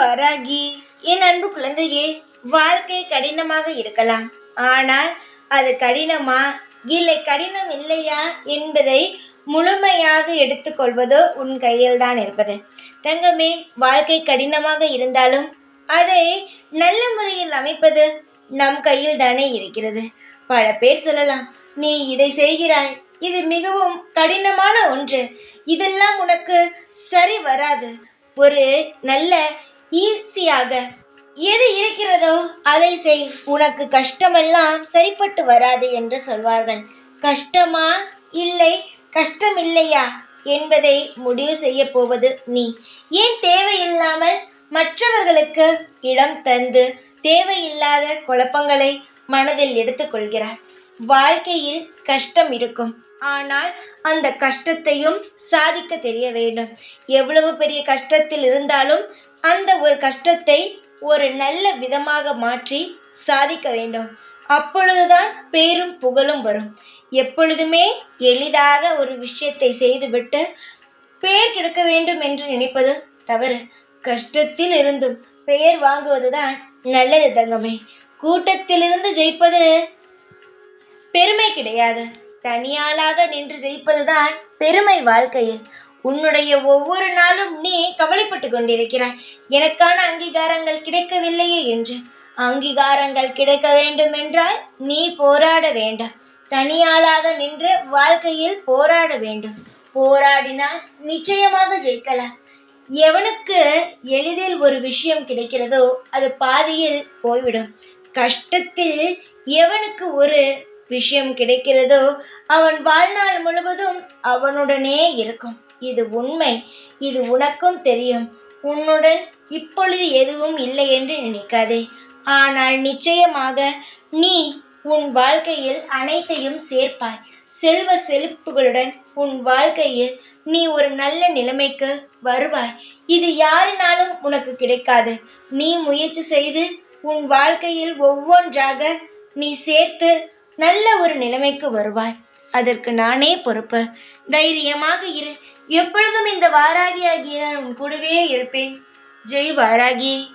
வராகி என் அன்பு குழந்தையே வாழ்க்கை கடினமாக இருக்கலாம். ஆனால் அது கடினமா? இல்லை கடினம் இல்லையா என்பதை முழுமையாக எடுத்துக்கொள்வதோ உன் கையில் தான் இருப்பது. தங்கமே வாழ்க்கை கடினமாக இருந்தாலும் அதை நல்ல முறையில் அமைப்பது நம் கையில் தானே இருக்கிறது. பல பேர் சொல்லலாம் நீ இதை செய்கிறாய். இது மிகவும் கடினமான ஒன்று. இதெல்லாம் உனக்கு சரி வராது. ஒரு நல்ல ஈஸியாக. எது இருக்கிறதோ அதை செய். உனக்கு கஷ்டமெல்லாம் சரிப்பட்டு வராது என்று சொல்வார்கள். கஷ்டமா? இல்லை. கஷ்டம் இல்லையா என்பதை முடிவு செய்ய போவது நீ. ஏன் தேவையில்லாமல் மற்றவர்களுக்கு இடம் தந்து தேவையில்லாத குழப்பங்களை மனதில் எடுத்துக்கொள்கிறார் வாழ்க்கையில் கஷ்டம் இருக்கும். ஆனால் அந்த கஷ்டத்தையும் சாதிக்க தெரிய வேண்டும். எவ்வளவு பெரிய கஷ்டத்தில் இருந்தாலும் அந்த ஒரு கஷ்டத்தை ஒரு நல்ல விதமாக மாற்றி சாதிக்க வேண்டும். அப்பொழுதுதான் பேரும் புகழும் வரும். எப்பொழுதுமே எளிதாக ஒரு விஷயத்தை செய்துவிட்டு பெயர் கிடைக்க வேண்டும் என்று நினைப்பது தவறு. கஷ்டத்தில் இருந்தும் பெயர் வாங்குவதுதான் நல்லது தங்கமே. கூட்டத்திலிருந்து ஜெயிப்பது பெருமை கிடையாது. தனியாளாக நின்று ஜெயிப்பதுதான் பெருமை வாழ்க்கையில். உன்னுடைய ஒவ்வொரு நாளும் நீ கவலைப்பட்டு கொண்டிருக்கிறாய். எனக்கான அங்கீகாரங்கள் கிடைக்கவில்லையே என்று. அங்கீகாரங்கள் கிடைக்க வேண்டும் என்றால் நீ போராட வேண்டாம். தனியாளாக நின்று வாழ்க்கையில் போராட வேண்டும். போராடினால் நிச்சயமாக ஜெயிக்கலாம். எவனுக்கு எளிதில் ஒரு விஷயம் கிடைக்கிறதோ அது பாதியில் போய்விடும். கஷ்டத்தில் எவனுக்கு ஒரு விஷயம் கிடைக்கிறதோ அவன் வாழ்நாள் முழுவதும் அவனுடனே இருக்கும். இது உண்மை. இது உனக்கும் தெரியும். உன்னுடன் இப்பொழுது எதுவும் இல்லை என்று நினைக்காதே. ஆனால் நிச்சயமாக நீ உன் வாழ்க்கையில் அனைத்தையும் சேர்ப்பாய். செல்வ செழிப்புகளுடன் உன் வாழ்க்கையில் நீ ஒரு நல்ல நிலைமைக்கு வருவாய். இது யாருனாலும் உனக்கு கிடைக்காது. நீ முயற்சி செய்து உன் வாழ்க்கையில் ஒவ்வொன்றாக நீ சேர்த்து நல்ல ஒரு நிலைமைக்கு வருவாய். அதற்கு நானே பொறுப்பு. தைரியமாக இரு. எப்பொழுதும் இந்த வாராகி ஆகிய நான் உன் கூடவே இருப்பேன். ஜெய் வாராகி.